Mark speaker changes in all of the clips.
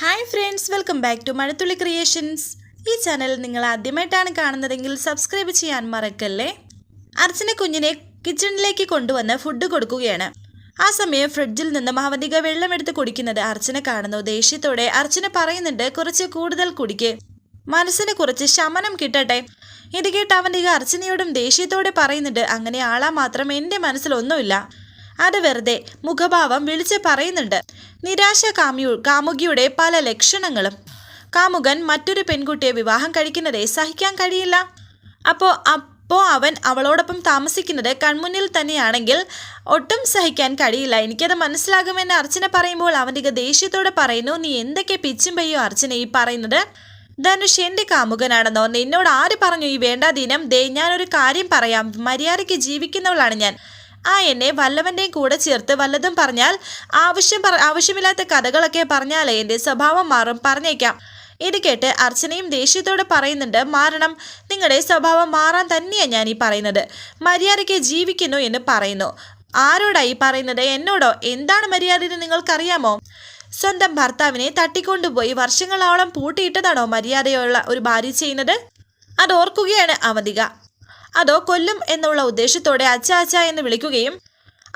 Speaker 1: Hi friends welcome back to Mazhathulli creations. ഈ channel നിങ്ങൾ ആദ്യമായിട്ടാണ് കാണുന്നതെങ്കിൽ സബ്സ്ക്രൈബ് ചെയ്യാൻ മറക്കല്ലേ? അർച്ചന കുഞ്ഞിനെ കിച്ചണിലേക്ക് കൊണ്ടുവന്ന് ഫുഡ് കൊടുക്കുകയാണ്. ആ സമയം ഫ്രിഡ്ജിൽ നിന്നും അവധിക വെള്ളമെടുത്ത് കുടിക്കുന്നത് അർച്ചന കാണുന്നു. ദേഷ്യത്തോടെ അർച്ചന പറയുന്നുണ്ട് കുറച്ച് കൂടുതൽ കുടിക്ക്. മനസ്സിന് കുറച്ച് ശമനം കിട്ടട്ടെ. ഇത് കേട്ട് അവന്തിക അർച്ചനയോടും ദേഷ്യത്തോടെ പറയുന്നുണ്ട് അങ്ങനെ ആളാ മാത്രം എന്റെ മനസ്സിലൊന്നുമില്ല അത് വെറുതെ മുഖഭാവം വിളിച്ച് പറയുന്നുണ്ട്. നിരാശ കാമ്യു കാമുകിയുടെ പല ലക്ഷണങ്ങളും. കാമുകൻ മറ്റൊരു പെൺകുട്ടിയെ വിവാഹം കഴിക്കുന്നതേ സഹിക്കാൻ കഴിയില്ല. അപ്പോൾ അപ്പോൾ അവൻ അവളോടൊപ്പം താമസിക്കുന്നത് കൺമുന്നിൽ തന്നെയാണെങ്കിൽ ഒട്ടും സഹിക്കാൻ കഴിയില്ല. എനിക്കത് മനസ്സിലാകുമെന്ന് അർച്ചന പറയുമ്പോൾ അവന്റെ ദേഷ്യത്തോടെ പറയുന്നു നീ എന്തൊക്കെ പിച്ചും പെയ്യോ അർച്ചന ഈ പറയുന്നത്? ധനുഷ് എന്റെ കാമുകനാണെന്നോ? നിന്നോട് ആര് പറഞ്ഞു ഈ വേണ്ടാ ദിനം? ദേ ഞാനൊരു കാര്യം പറയാം. മര്യാദയ്ക്ക് ജീവിക്കുന്നവളാണ് ഞാൻ. ആ എന്നെ വല്ലവന്റെയും കൂടെ ചേർത്ത് വല്ലതും പറഞ്ഞാൽ ആവശ്യം ആവശ്യമില്ലാത്ത കഥകളൊക്കെ പറഞ്ഞാലേ എന്റെ സ്വഭാവം മാറും പറഞ്ഞേക്കാം. ഇത് കേട്ട് അർച്ചനയും ദേഷ്യത്തോടെ പറയുന്നുണ്ട് മാറണം നിങ്ങളുടെ സ്വഭാവം മാറാൻ തന്നെയാണ് ഞാൻ ഈ പറയുന്നത്. മര്യാദയ്ക്ക് ജീവിക്കുന്നു എന്ന് പറയുന്നു. ആരോടായി പറയുന്നത്? എന്നോടോ? എന്താണ് മര്യാദ എന്ന് നിങ്ങൾക്കറിയാമോ? സ്വന്തം ഭർത്താവിനെ തട്ടിക്കൊണ്ടുപോയി വർഷങ്ങളോളം പൂട്ടിയിട്ടതാണോ മര്യാദയുള്ള ഒരു ഭാര്യ ചെയ്യുന്നത്? അത് ഓർക്കുകയാണ് അവന്തിക അതോ കൊല്ലും എന്നുള്ള ഉദ്ദേശത്തോടെ അച്ച അച്ച എന്ന് വിളിക്കുകയും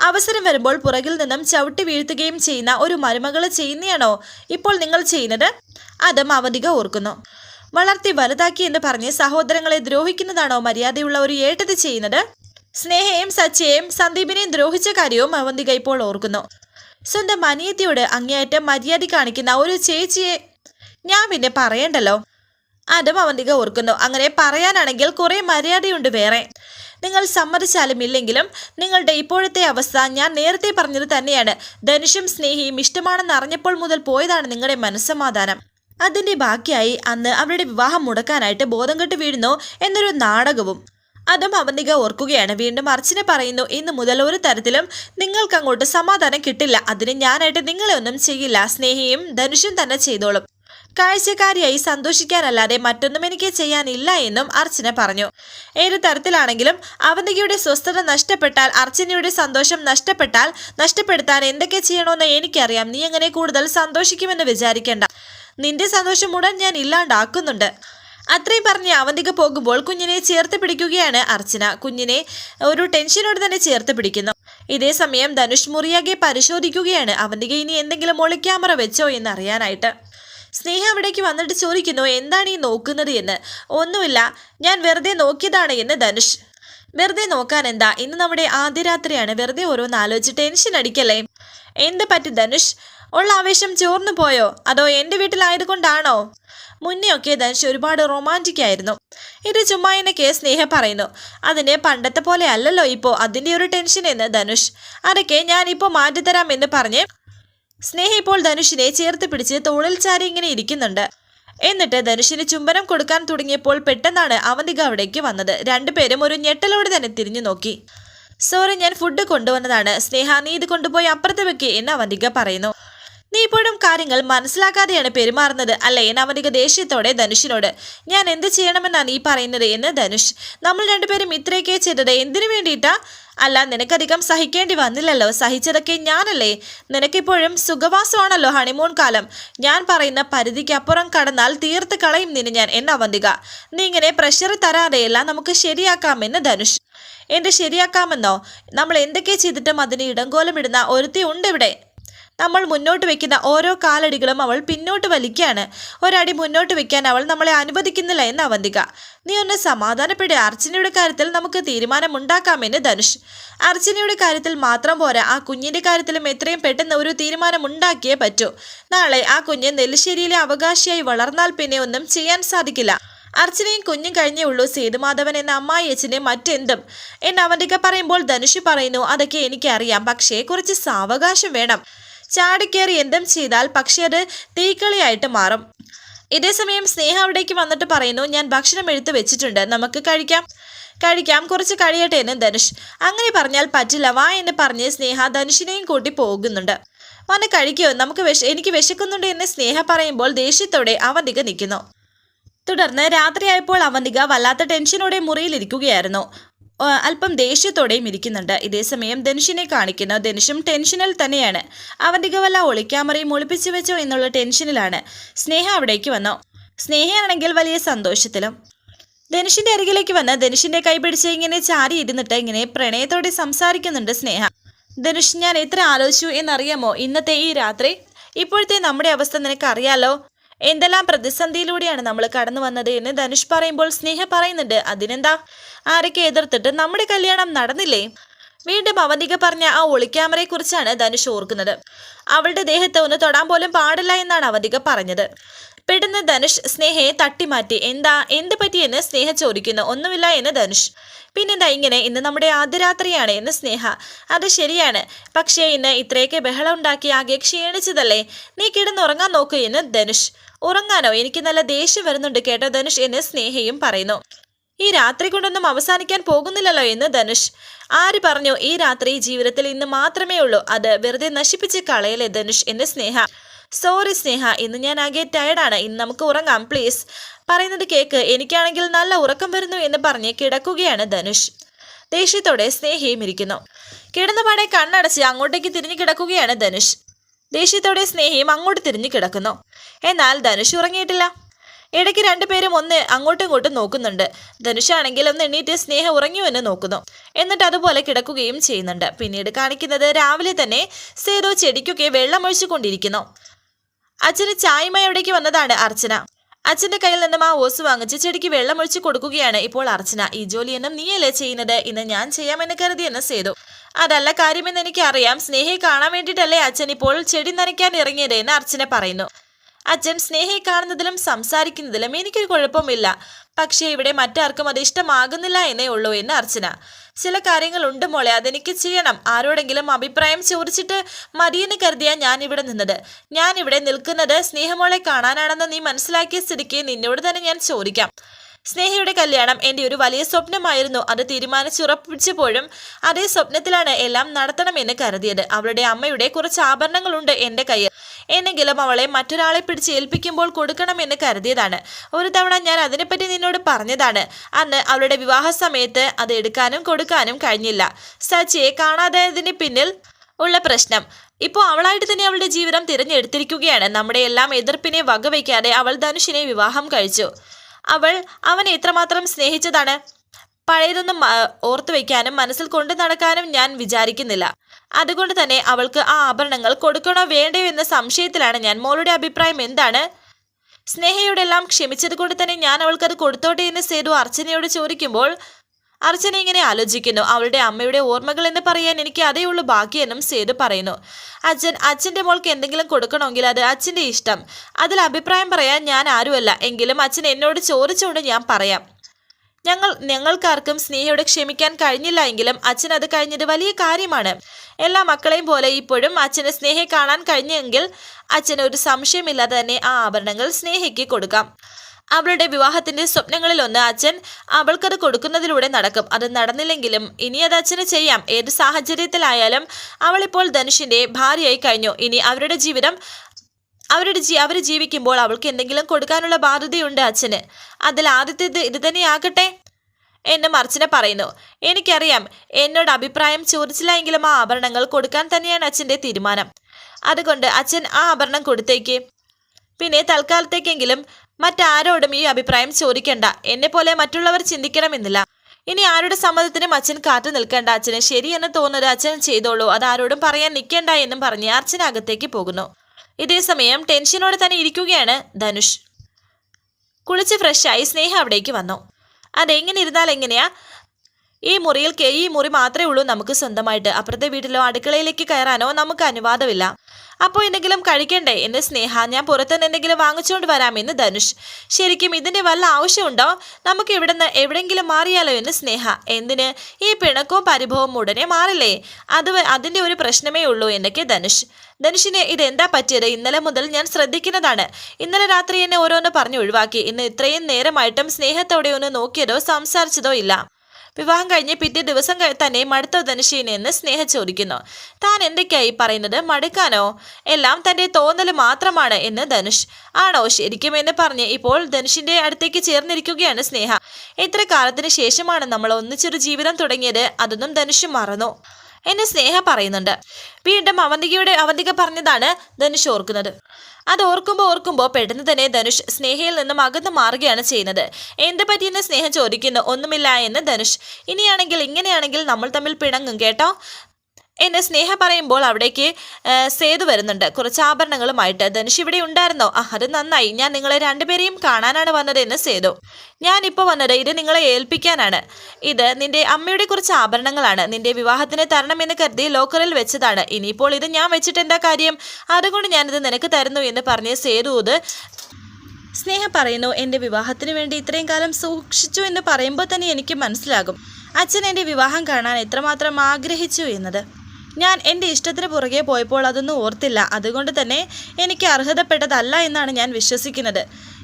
Speaker 1: അവസരം വരുമ്പോൾ പുറകിൽ നിന്നും ചവിട്ടി വീഴ്ത്തുകയും ചെയ്യുന്ന ഒരു മരുമകൾ ചെയ്യുന്നതാണോ ഇപ്പോൾ നിങ്ങൾ ചെയ്യുന്നത്? അതും അവധിക ഓർക്കുന്നു. വളർത്തി വലുതാക്കി എന്ന് പറഞ്ഞ് സഹോദരങ്ങളെ ദ്രോഹിക്കുന്നതാണോ മര്യാദയുള്ള ഒരു ഏട്ടത് ചെയ്യുന്നത്? സ്നേഹയും സച്ചയെയും സന്ദീപിനെയും ദ്രോഹിച്ച കാര്യവും അവന്തിക ഇപ്പോൾ ഓർക്കുന്നു. സ്വന്തം അനിയത്തിയോട് അങ്ങേയറ്റം മര്യാദ കാണിക്കുന്ന ഒരു ചേച്ചിയെ ഞാൻ പിന്നെ പറയണ്ടല്ലോ. അതും അവന്തിക ഓർക്കുന്നു. അങ്ങനെ പറയാനാണെങ്കിൽ കുറേ മര്യാദയുണ്ട് വേറെ. നിങ്ങൾ സമ്മതിച്ചാലും ഇല്ലെങ്കിലും നിങ്ങളുടെ ഇപ്പോഴത്തെ അവസ്ഥ ഞാൻ നേരത്തെ പറഞ്ഞത് തന്നെയാണ്. ധനുഷും സ്നേഹിയും ഇഷ്ടമാണെന്ന് അറിഞ്ഞപ്പോൾ മുതൽ പോയതാണ് നിങ്ങളുടെ മനസ്സമാധാനം. അതിന്റെ ബാക്കിയായി അന്ന് അവരുടെ വിവാഹം മുടക്കാനായിട്ട് ബോധം കെട്ട് വീഴുന്നു എന്നൊരു നാടകവും അതും അവന്തിക ഓർക്കുകയാണ്. വീണ്ടും അർച്ചന പറയുന്നു ഇന്ന് മുതൽ ഒരു തരത്തിലും നിങ്ങൾക്ക് അങ്ങോട്ട് സമാധാനം കിട്ടില്ല. അതിന് ഞാനായിട്ട് നിങ്ങളെ ഒന്നും ചെയ്യില്ല. സ്നേഹിയും ധനുഷും തന്നെ ചെയ്തോളും. കാഴ്ചക്കാരിയായി സന്തോഷിക്കാനല്ലാതെ മറ്റൊന്നും എനിക്ക് ചെയ്യാനില്ല എന്നും അർച്ചന പറഞ്ഞു. ഏത് തരത്തിലാണെങ്കിലും അവന്തികയുടെ സ്വസ്ഥത നഷ്ടപ്പെട്ടാൽ അർച്ചനയുടെ സന്തോഷം നഷ്ടപ്പെട്ടാൽ നഷ്ടപ്പെടുത്താൻ എന്തൊക്കെ ചെയ്യണമെന്ന് എനിക്കറിയാം. നീ അങ്ങനെ കൂടുതൽ സന്തോഷിക്കുമെന്ന് വിചാരിക്കേണ്ട. നിന്റെ സന്തോഷം ഉടൻ ഞാൻ ഇല്ലാണ്ടാക്കുന്നുണ്ട്. അത്രയും പറഞ്ഞ് അവന്തിക പോകുമ്പോൾ കുഞ്ഞിനെ ചേർത്ത് പിടിക്കുകയാണ് അർച്ചന. കുഞ്ഞിനെ ഒരു ടെൻഷനോട് തന്നെ ചേർത്ത് പിടിക്കുന്നു. ഇതേ സമയം ധനുഷ് മുറിയാകെ പരിശോധിക്കുകയാണ്. അവന്തിക ഇനി എന്തെങ്കിലും ഒളിക്യാമറ വെച്ചോ എന്ന് അറിയാനായിട്ട് സ്നേഹ അവിടേക്ക് വന്നിട്ട് ചോദിക്കുന്നു എന്താണ് ഈ നോക്കുന്നത് എന്ന്? ഒന്നുമില്ല ഞാൻ വെറുതെ നോക്കിയതാണ് എന്ന് ധനുഷ്. വെറുതെ നോക്കാൻ എന്താ? ഇന്ന് നമ്മുടെ ആദ്യ രാത്രിയാണ്. വെറുതെ ഓരോന്ന് ആലോചിച്ച് ടെൻഷൻ അടിക്കല്ലേ? എന്ത് പറ്റി ധനുഷ്? ഉള്ള ആവേശം ചോർന്നു പോയോ? അതോ എന്റെ വീട്ടിലായതുകൊണ്ടാണോ? മുന്നെയൊക്കെ ധനുഷ് ഒരുപാട് റൊമാന്റിക് ആയിരുന്നു. ഇത് ചുമ്മാ എന്നൊക്കെ സ്നേഹ പറയുന്നു. അതിനെ പണ്ടത്തെ പോലെ അല്ലല്ലോ ഇപ്പോൾ അതിന്റെ ഒരു ടെൻഷൻ എന്ന് ധനുഷ്. അതൊക്കെ ഞാൻ ഇപ്പോൾ മാറ്റിത്തരാം എന്ന് പറഞ്ഞ് സ്നേഹ ഇപ്പോൾ ധനുഷിനെ ചേർത്ത് പിടിച്ച് തോളിൽ ചാരി ഇങ്ങനെ ഇരിക്കുന്നുണ്ട്. എന്നിട്ട് ധനുഷിന് ചുംബനം കൊടുക്കാൻ തുടങ്ങിയപ്പോൾ പെട്ടെന്നാണ് അവന്തിക അവിടേക്ക് വന്നത്. രണ്ടുപേരും ഒരു ഞെട്ടലോടെ തന്നെ തിരിഞ്ഞു നോക്കി. സോറി ഞാൻ ഫുഡ് കൊണ്ടുവന്നതാണ്. സ്നേഹ നീ ഇത് കൊണ്ടുപോയി അപ്പുറത്ത് വെക്കേ എന്ന് അവന്തിക പറയുന്നു. നീ ഇപ്പോഴും കാര്യങ്ങൾ മനസ്സിലാക്കാതെയാണ് പെരുമാറുന്നത്. അല്ലേ? നവനിക ദേഷ്യത്തോടെ ധനുഷിനോട് ഞാൻ എന്ത് ചെയ്യണമെന്നാണ് നീ പറയുന്നത്? എന്ന് ധനുഷ് നമ്മൾ രണ്ടുപേരും ഇത്രയൊക്കെ ചെയ്തത്. എന്തിനു വേണ്ടിയിട്ടാ? അല്ല നിനക്കധികം സഹിക്കേണ്ടി വന്നില്ലല്ലോ. സഹിച്ചതൊക്കെ ഞാനല്ലേ? നിനക്കിപ്പോഴും സുഖവാസമാണല്ലോ ഹണിമൂൺ കാലം. ഞാൻ പറയുന്ന പരിധിക്കപ്പുറം കടന്നാൽ തീർത്ത് കളയും നിന്നെ ഞാൻ. എന്ന അവന്തിക നീ ഇങ്ങനെ പ്രഷർ തരാതെയല്ല നമുക്ക് ശരിയാക്കാമെന്ന് ധനുഷ് എന്റെ ശരിയാക്കാമെന്നോ? നമ്മൾ എന്തൊക്കെ ചെയ്തിട്ടും അതിന് ഇടങ്കോലമിടുന്ന ഒരുത്തി ഉണ്ട് ഇവിടെ. നമ്മൾ മുന്നോട്ട് വെക്കുന്ന ഓരോ കാലടികളും അവൾ പിന്നോട്ട് വലിക്കുകയാണ്. ഒരടി മുന്നോട്ട് വെക്കാൻ അവൾ നമ്മളെ അനുവദിക്കുന്നില്ല എന്ന് അവന്തിക. നീ ഒന്ന് സമാധാനപ്പെടുക അർച്ചനയുടെ കാര്യത്തിൽ നമുക്ക് തീരുമാനമുണ്ടാക്കാമെന്ന് ധനുഷ്. അർച്ചനയുടെ കാര്യത്തിൽ മാത്രം പോരാ. ആ കുഞ്ഞിന്റെ കാര്യത്തിലും എത്രയും പെട്ടെന്ന് ഒരു തീരുമാനം ഉണ്ടാക്കിയേ പറ്റൂ. നാളെ ആ കുഞ്ഞ് നെല്ലിശ്ശേരിയിലെ അവകാശിയായി വളർന്നാൽ പിന്നെ ഒന്നും ചെയ്യാൻ സാധിക്കില്ല. അർച്ചനയും കുഞ്ഞും കഴിഞ്ഞേ ഉള്ളൂ. സേതുമാധവൻ എന്ന അമ്മായി അച്ഛനെ മറ്റെന്തും? എന്ന് പറയുമ്പോൾ ധനുഷ് പറയുന്നു അതൊക്കെ എനിക്കറിയാം. പക്ഷേ കുറച്ച് സാവകാശം വേണം. ചാടിക്കേറി എന്തും ചെയ്താൽ പക്ഷെ അത് തീക്കളിയായിട്ട് മാറും. ഇതേസമയം സ്നേഹ അവിടേക്ക് വന്നിട്ട് പറയുന്നു ഞാൻ ഭക്ഷണം എടുത്ത് വെച്ചിട്ടുണ്ട് നമുക്ക് കഴിക്കാം. കഴിക്കാം. കുറച്ച് കഴിയട്ടെ എന്ന് ധനുഷ്. അങ്ങനെ പറഞ്ഞാൽ പറ്റില്ല. വാ എന്ന് പറഞ്ഞ് സ്നേഹ ധനുഷിനെയും കൂട്ടി പോകുന്നുണ്ട്. വന്ന് കഴിക്കോ. നമുക്ക് വിശ എനിക്ക് വിശക്കുന്നുണ്ട് എന്ന് സ്നേഹ പറയുമ്പോൾ ദേഷ്യത്തോടെ അവന്തിക നിൽക്കുന്നു. തുടർന്ന് രാത്രിയായപ്പോൾ അവന്തിക വല്ലാത്ത ടെൻഷനോടെ മുറിയിലിരിക്കുകയായിരുന്നു അല്പം ദേഷ്യത്തോടെയും ഇരിക്കുന്നുണ്ട്. ഇതേസമയം ധനുഷിനെ കാണിക്കുന്ന. ധനുഷും ടെൻഷനിൽ തന്നെയാണ്. അവന്റെ വല്ല ഒളിക്യാമറയും ഒളിപ്പിച്ചു വെച്ചോ എന്നുള്ള ടെൻഷനിലാണ്. സ്നേഹ അവിടേക്ക് വന്നു. സ്നേഹയാണെങ്കിൽ വലിയ സന്തോഷത്തിലും. ധനുഷിന്റെ അരികിലേക്ക് വന്ന് ധനുഷിന്റെ കൈ പിടിച്ച് ഇങ്ങനെ ചാരി ഇരുന്നിട്ട് ഇങ്ങനെ പ്രണയത്തോടെ സംസാരിക്കുന്നുണ്ട് സ്നേഹ. ധനുഷ് ഞാൻ എത്ര ആലോചിച്ചു എന്നറിയാമോ ഇന്നത്തെ ഈ രാത്രി? ഇപ്പോഴത്തെ നമ്മുടെ അവസ്ഥ നിനക്ക് അറിയാലോ എന്തെല്ലാം പ്രതിസന്ധിയിലൂടെയാണ് നമ്മൾ കടന്നു വന്നത് എന്ന് ധനുഷ് പറയുമ്പോൾ സ്നേഹ പറയുന്നുണ്ട്. അതിനെന്താ? ആരൊക്കെ എതിർത്തിട്ട് നമ്മുടെ കല്യാണം നടന്നില്ലേ? വീണ്ടും അവന്തിക പറഞ്ഞ ആ ഒളിക്യാമറയെ കുറിച്ചാണ് ധനുഷ് ഓർക്കുന്നത്. അവളുടെ ദേഹത്തെ ഒന്ന് തൊടാൻ പോലും പാടില്ല എന്നാണ് അവന്തിക പറഞ്ഞത്. പെട്ടെന്ന് ധനുഷ് സ്നേഹയെ തട്ടിമാറ്റി. എന്താ എന്ത് പറ്റിയെന്ന് സ്നേഹ ചോദിക്കുന്നു. ഒന്നുമില്ല എന്ന് ധനുഷ്. പിന്നെന്താ ഇങ്ങനെ ഇന്ന് നമ്മുടെ ആദ്യരാത്രിയാണ് എന്ന് സ്നേഹ. അത് ശരിയാണ്. പക്ഷേ ഇന്ന് ഇത്രയൊക്കെ ബഹളം ഉണ്ടാക്കി ആകെ ക്ഷീണിച്ചതല്ലേ? നീ കിടന്നുറങ്ങാൻ നോക്കൂ എന്ന് ധനുഷ്. ഉറങ്ങാനോ? എനിക്ക് നല്ല ദേഷ്യം വരുന്നുണ്ട് കേട്ടോ ധനുഷ് എന്ന് സ്നേഹയും പറയുന്നു. ഈ രാത്രി കൊണ്ടൊന്നും അവസാനിക്കാൻ പോകുന്നില്ലല്ലോ എന്ന് ധനുഷ്. ആര് പറഞ്ഞു ഈ രാത്രി ജീവിതത്തിൽ ഇന്ന് മാത്രമേ ഉള്ളൂ? അത് വെറുതെ നശിപ്പിച്ച് കളയല്ലേ ധനുഷ് എന്ന് സ്നേഹ. സോറി സ്നേഹ. ഇന്ന് ഞാൻ ആകെ ടയർഡാണ് ഇന്ന് നമുക്ക് ഉറങ്ങാം. പ്ലീസ് പറയുന്നത് കേക്ക്. എനിക്കാണെങ്കിൽ നല്ല ഉറക്കം വരുന്നു എന്ന് പറഞ്ഞ് കിടക്കുകയാണ് ധനുഷ്. ദേഷ്യത്തോടെ സ്നേഹയും ഇരിക്കുന്നു. കിടന്നപാടെ കണ്ണടച്ച് അങ്ങോട്ടേക്ക് തിരിഞ്ഞു കിടക്കുകയാണ് ധനുഷ്. ദേഷ്യത്തോടെ സ്നേഹയും അങ്ങോട്ട് തിരിഞ്ഞു കിടക്കുന്നു. എന്നാൽ ധനുഷ് ഉറങ്ങിയിട്ടില്ല. ഇടയ്ക്ക് രണ്ടുപേരും ഒന്ന് അങ്ങോട്ടും ഇങ്ങോട്ടും നോക്കുന്നുണ്ട്. ധനുഷാണെങ്കിൽ ഒന്ന് എണ്ണീറ്റ് സ്നേഹ ഉറങ്ങിയോ എന്ന് നോക്കുന്നു. എന്നിട്ട് അതുപോലെ കിടക്കുകയും ചെയ്യുന്നുണ്ട്. പിന്നീട് കാണിക്കുന്നത് രാവിലെ തന്നെ സേതു ചെടിക്കൊക്കെ വെള്ളമൊഴിച്ചു കൊണ്ടിരിക്കുന്നു അച്ഛന് ചായമയോടേക്ക് വന്നതാണ് അർച്ചന. അച്ഛന്റെ കയ്യിൽ നിന്നും ആ ഓസ് വാങ്ങിച്ച് ചെടിക്ക് വെള്ളമൊഴിച്ച് കൊടുക്കുകയാണ് ഇപ്പോൾ അർച്ചന. ഈ ജോലിയൊന്നും നീയല്ലേ ചെയ്യുന്നത്? ഇന്ന് ഞാൻ ചെയ്യാമെന്ന് കരുതിയെന്ന് സേതു. അതല്ല കാര്യമെന്ന് എനിക്കറിയാം. സ്നേഹയെ കാണാൻ വേണ്ടിയിട്ടല്ലേ അച്ഛൻ ഇപ്പോൾ ചെടി നനയ്ക്കാൻ ഇറങ്ങിയത് എന്ന് അർച്ചന പറയുന്നു. അച്ഛൻ സ്നേഹയെ കാണുന്നതിലും സംസാരിക്കുന്നതിലും എനിക്കൊരു കുഴപ്പമില്ല. പക്ഷേ ഇവിടെ മറ്റാർക്കും അത് ഇഷ്ടമാകുന്നില്ല എന്നേ ഉള്ളൂ എന്ന് അർച്ചന. ചില കാര്യങ്ങളുണ്ട് മോളെ അതെനിക്ക് ചെയ്യണം. ആരോടെങ്കിലും അഭിപ്രായം ചോദിച്ചിട്ട് മതിയെന്ന് കരുതിയാ ഞാൻ ഇവിടെ നിന്നത്. ഞാൻ ഇവിടെ നിൽക്കുന്നത് സ്നേഹമോളെ കാണാനാണെന്ന് നീ മനസ്സിലാക്കിയ സ്ഥിതിക്ക് നിന്നോട് തന്നെ ഞാൻ ചോദിക്കാം. സ്നേഹയുടെ കല്യാണം എന്റെ ഒരു വലിയ സ്വപ്നമായിരുന്നു. അത് തീരുമാനിച്ചുറപ്പിച്ചപ്പോഴും അതേ സ്വപ്നത്തിലാണ് എല്ലാം നടത്തണമെന്ന് കരുതിയത്. അവളുടെ അമ്മയുടെ കുറച്ച് ആഭരണങ്ങളുണ്ട് എന്റെ കയ്യിൽ. എന്നെങ്കിലും അവളെ മറ്റൊരാളെ പിടിച്ച് ഏൽപ്പിക്കുമ്പോൾ കൊടുക്കണമെന്ന് കരുതിയതാണ്. ഒരു തവണ ഞാൻ അതിനെപ്പറ്റി നിന്നോട് പറഞ്ഞതാണ്. അന്ന് അവളുടെ വിവാഹ സമയത്ത് അത് എടുക്കാനും കൊടുക്കാനും കഴിഞ്ഞില്ല. സച്ചിയെ കാണാതായതിന് പിന്നിൽ ഉള്ള പ്രശ്നം. ഇപ്പോൾ അവളായിട്ട് തന്നെ അവളുടെ ജീവിതം തിരഞ്ഞെടുത്തിരിക്കുകയാണ്. നമ്മുടെ എല്ലാം എതിർപ്പിനെ വകവയ്ക്കാതെ അവൾ ധനുഷിനെ വിവാഹം കഴിച്ചു. അവൾ അവനെ എത്രമാത്രം സ്നേഹിച്ചതാണ്. പഴയതൊന്നും ഓർത്തു വയ്ക്കാനും മനസ്സിൽ കൊണ്ടു നടക്കാനും ഞാൻ വിചാരിക്കുന്നില്ല. അതുകൊണ്ട് തന്നെ അവൾക്ക് ആ ആഭരണങ്ങൾ കൊടുക്കണോ വേണ്ടയോ എന്ന സംശയത്തിലാണ് ഞാൻ. മോളുടെ അഭിപ്രായം എന്താണ്? സ്നേഹയോടെല്ലാം ക്ഷമിച്ചത് കൊണ്ട് തന്നെ ഞാൻ അവൾക്കത് കൊടുത്തോട്ടെ എന്ന് സേതു അർച്ചനയോട് ചോദിക്കുമ്പോൾ അർച്ചന ഇങ്ങനെ ആലോചിക്കുന്നു. അവളുടെ അമ്മയുടെ ഓർമ്മകൾ എന്ന് പറയാൻ എനിക്ക് അതേ ഉള്ളൂ ബാക്കിയെന്നും സേതു പറയുന്നു. അച്ഛൻ അച്ഛന്റെ മോൾക്ക് എന്തെങ്കിലും കൊടുക്കണമെങ്കിൽ അത് അച്ഛന്റെ ഇഷ്ടം. അതിൽ അഭിപ്രായം പറയാൻ ഞാൻ ആരുമല്ല. എങ്കിലും അച്ഛൻ എന്നോട് ചോദിച്ചുകൊണ്ട് ഞാൻ പറയാം. ഞങ്ങൾ ഞങ്ങൾക്കാർക്കും സ്നേഹയോട് ക്ഷമിക്കാൻ കഴിഞ്ഞില്ല എങ്കിലും അച്ഛൻ അത് കഴിഞ്ഞത് വലിയ കാര്യമാണ്. എല്ലാ മക്കളെയും പോലെ ഇപ്പോഴും അച്ഛന് സ്നേഹയെ കാണാൻ കഴിഞ്ഞെങ്കിൽ അച്ഛന് ഒരു സംശയമില്ലാതെ തന്നെ ആ ആഭരണങ്ങൾ സ്നേഹയ്ക്ക് കൊടുക്കാം. അവളുടെ വിവാഹത്തിന്റെ സ്വപ്നങ്ങളിൽ ഒന്ന് അച്ഛൻ അവൾക്കത് കൊടുക്കുന്നതിലൂടെ നടക്കും. അത് നടന്നില്ലെങ്കിലും ഇനി അത് അച്ഛന് ചെയ്യാം. ഏത് സാഹചര്യത്തിലായാലും അവളിപ്പോൾ ധനുഷിന്റെ ഭാര്യയായി കഴിഞ്ഞു. ഇനി അവരുടെ ജീവിതം അവരുടെ ജീ അവർ ജീവിക്കുമ്പോൾ അവൾക്ക് എന്തെങ്കിലും കൊടുക്കാനുള്ള ബാധ്യതയുണ്ട് അച്ഛന്. അതിൽ ആദ്യത്തേത് ഇത് തന്നെയാകട്ടെ എന്നും അർച്ചന പറയുന്നു. എനിക്കറിയാം. എന്നോട് അഭിപ്രായം ചോദിച്ചില്ല എങ്കിലും ആ ആഭരണങ്ങൾ കൊടുക്കാൻ തന്നെയാണ് അച്ഛന്റെ തീരുമാനം. അതുകൊണ്ട് അച്ഛൻ ആ ആഭരണം കൊടുത്തേക്ക്. പിന്നെ തൽക്കാലത്തേക്കെങ്കിലും മറ്റാരോടും ഈ അഭിപ്രായം ചോദിക്കേണ്ട. എന്നെപ്പോലെ പോലെ മറ്റുള്ളവർ ചിന്തിക്കണമെന്നില്ല. ഇനി ആരുടെ സമ്മതത്തിനും അച്ഛൻ കാത്തു നിൽക്കേണ്ട. അച്ഛന് ശരിയെന്ന് തോന്നുന്നത് അച്ഛൻ ചെയ്തോളൂ. അത് ആരോടും പറയാൻ നിൽക്കേണ്ട എന്നും പറഞ്ഞ് അർച്ചന അകത്തേക്ക് പോകുന്നു. ഇതേസമയം ടെൻഷനോടെ തന്നെ ഇരിക്കുകയാണ് ധനുഷ്. കുളിച്ച് ഫ്രഷായി സ്നേഹ അവിടേക്ക് വന്നു. അതെങ്ങനെ ഇരുന്നാൽ എങ്ങനെയാ? ഈ മുറിയിൽ ഈ മുറി മാത്രമേ ഉള്ളൂ നമുക്ക് സ്വന്തമായിട്ട്. അപ്പുറത്തെ വീട്ടിലോ അടുക്കളയിലേക്ക് കയറാനോ നമുക്ക് അനുവാദമില്ല. അപ്പോൾ എന്തെങ്കിലും കഴിക്കണ്ടേ? എന്ന് സ്നേഹ ഞാൻ പുറത്തുനിന്ന് എന്തെങ്കിലും വാങ്ങിച്ചുകൊണ്ട് വരാമെന്ന് ധനുഷ്. ശരിക്കും ഇതിന്റെ വല്ല ആവശ്യമുണ്ടോ? നമുക്ക് ഇവിടുന്ന് എവിടെയെങ്കിലും മാറിയാലോ എന്ന് സ്നേഹ. എന്തിന്? ഈ പിണക്കവും പരിഭവവും ഉടനെ മാറില്ലേ? അത് അതിന്റെ ഒരു പ്രശ്നമേ ഉള്ളൂ എന്നൊക്കെ ധനുഷ്. ധനുഷിന് ഇതെന്താ പറ്റിയത്? ഇന്നലെ മുതൽ ഞാൻ ശ്രദ്ധിക്കുന്നതാണ്. ഇന്നലെ രാത്രി എന്നെ ഓരോന്ന് പറഞ്ഞു ഒഴിവാക്കി. ഇന്ന് ഇത്രയും നേരമായിട്ടും സ്നേഹത്തോടെ ഒന്ന് നോക്കിയതോ സംസാരിച്ചതോ ഇല്ല. വിവാഹം കഴിഞ്ഞ് പിറ്റേ ദിവസം തന്നെ മടുത്ത ധനുഷീനെ എന്ന് സ്നേഹ ചോദിക്കുന്നു. താൻ എന്തൊക്കെയായി പറയുന്നത്? മടുക്കാനോ? എല്ലാം തന്റെ തോന്നൽ മാത്രമാണ് എന്ന് ധനുഷ്. ആണോ? ശരിക്കും എന്ന് പറഞ്ഞ് ഇപ്പോൾ ധനുഷിന്റെ അടുത്തേക്ക് ചേർന്നിരിക്കുകയാണ് സ്നേഹ. എത്ര കാലത്തിന് ശേഷമാണ് നമ്മൾ ഒന്നിച്ചൊരു ജീവിതം തുടങ്ങിയത്? അതൊന്നും ധനുഷ് മറന്നു. എന്ന് സ്നേഹ പറയുന്നുണ്ട്. വീണ്ടും അവന്തികയുടെ അവന്തിക പറഞ്ഞതാണ് ധനുഷ് ഓർക്കുന്നത്. അത് ഓർക്കുമ്പോൾ ഓർക്കുമ്പോൾ പെട്ടെന്ന് തന്നെ ധനുഷ് സ്നേഹയിൽ നിന്നും അകന്നു മാറുകയാണ് ചെയ്യുന്നത്. എന്ത് പറ്റിയെന്ന് സ്നേഹം ചോദിക്കുന്നു. ഒന്നുമില്ല എന്ന് ധനുഷ്. ഇനിയാണെങ്കിൽ ഇങ്ങനെയാണെങ്കിൽ നമ്മൾ തമ്മിൽ പിണങ്ങും കേട്ടോ. എന്നെ സ്നേഹ പറയുമ്പോൾ അവിടേക്ക് സേതു വരുന്നുണ്ട്. കുറച്ച് ആഭരണങ്ങളുമായിട്ട്. ധനുഷ് ഇവിടെ ഉണ്ടായിരുന്നോ? ആ അത് നന്നായി. ഞാൻ നിങ്ങളെ രണ്ടുപേരെയും കാണാനാണ് വന്നത് എന്ന് സേതു. ഞാനിപ്പോൾ വന്നത് ഇത് നിങ്ങളെ ഏൽപ്പിക്കാനാണ്. ഇത് നിന്റെ അമ്മയുടെ കുറച്ച് ആഭരണങ്ങളാണ്. നിന്റെ വിവാഹത്തിന് തരണം എന്ന് കരുതി ലോക്കറിൽ വെച്ചതാണ്. ഇനിയിപ്പോൾ ഇത് ഞാൻ വെച്ചിട്ട് എന്താ കാര്യം? അതുകൊണ്ട് ഞാനിത് നിനക്ക് തരുന്നു എന്ന് പറഞ്ഞ് സേതു ഇത് സ്നേഹ പറയുന്നു. എന്റെ വിവാഹത്തിന് വേണ്ടി ഇത്രയും കാലം സൂക്ഷിച്ചു എന്ന് പറയുമ്പോൾ തന്നെ എനിക്ക് മനസ്സിലാകും. അച്ഛൻ എന്റെ വിവാഹം കാണാൻ എത്രമാത്രം ആഗ്രഹിച്ചു എന്നത്. ഞാൻ എന്റെ ഇഷ്ടത്തിന് പുറകെ പോയപ്പോൾ അതൊന്നും ഓർത്തില്ല. അതുകൊണ്ട് തന്നെ എനിക്ക് അർഹതപ്പെട്ടതല്ല എന്നാണ് ഞാൻ വിശ്വസിക്കുന്നത്.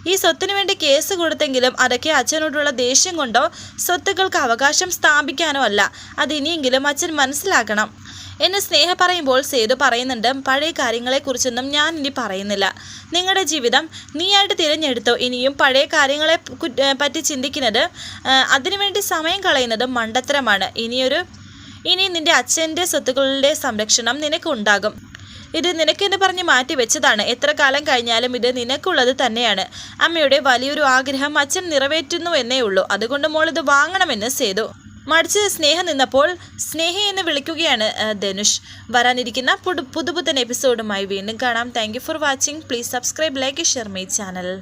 Speaker 1: ഈ സ്വത്തിനു വേണ്ടി കേസ് കൊടുത്തെങ്കിലും അതൊക്കെ അച്ഛനോടുള്ള ദേഷ്യം കൊണ്ടോ സ്വത്തുക്കൾക്ക് അവകാശം സ്ഥാപിക്കാനോ അല്ല. അത് ഇനിയെങ്കിലും അച്ഛൻ മനസ്സിലാക്കണം. എന്ന് സ്നേഹ പറയുമ്പോൾ സേതു പറയുന്നുണ്ട് പഴയ കാര്യങ്ങളെക്കുറിച്ചൊന്നും ഞാൻ ഇനി പറയുന്നില്ല. നിങ്ങളുടെ ജീവിതം നീയായിട്ട് തിരഞ്ഞെടുത്തോ. ഇനിയും പഴയ കാര്യങ്ങളെ പറ്റി ചിന്തിക്കുന്നത് അതിനുവേണ്ടി സമയം കളയുന്നത് മണ്ടത്തരമാണ്. ഇനിയൊരു ഇനി നിന്റെ അച്ഛന്റെ സ്വത്തുക്കളുടെ സംരക്ഷണം നിനക്കുണ്ടാകും. ഇത് നിനക്കെന്ന് പറഞ്ഞ് മാറ്റി വെച്ചതാണ്. എത്ര കാലം കഴിഞ്ഞാലും ഇത് നിനക്കുള്ളത് തന്നെയാണ്. അമ്മയുടെ വലിയൊരു ആഗ്രഹം അച്ഛൻ നിറവേറ്റുന്നു എന്നേ ഉള്ളൂ. അതുകൊണ്ട് മോൾ ഇത് വാങ്ങണമെന്ന് സേതു മടിച്ച് സ്നേഹം നിന്നപ്പോൾ സ്നേഹി എന്ന് വിളിക്കുകയാണ് ധനുഷ്. വരാനിരിക്കുന്ന പുതു പുതുപുത്തൻ എപ്പിസോഡുമായി വീണ്ടും കാണാം. Thank for watching please subscribe like share my channel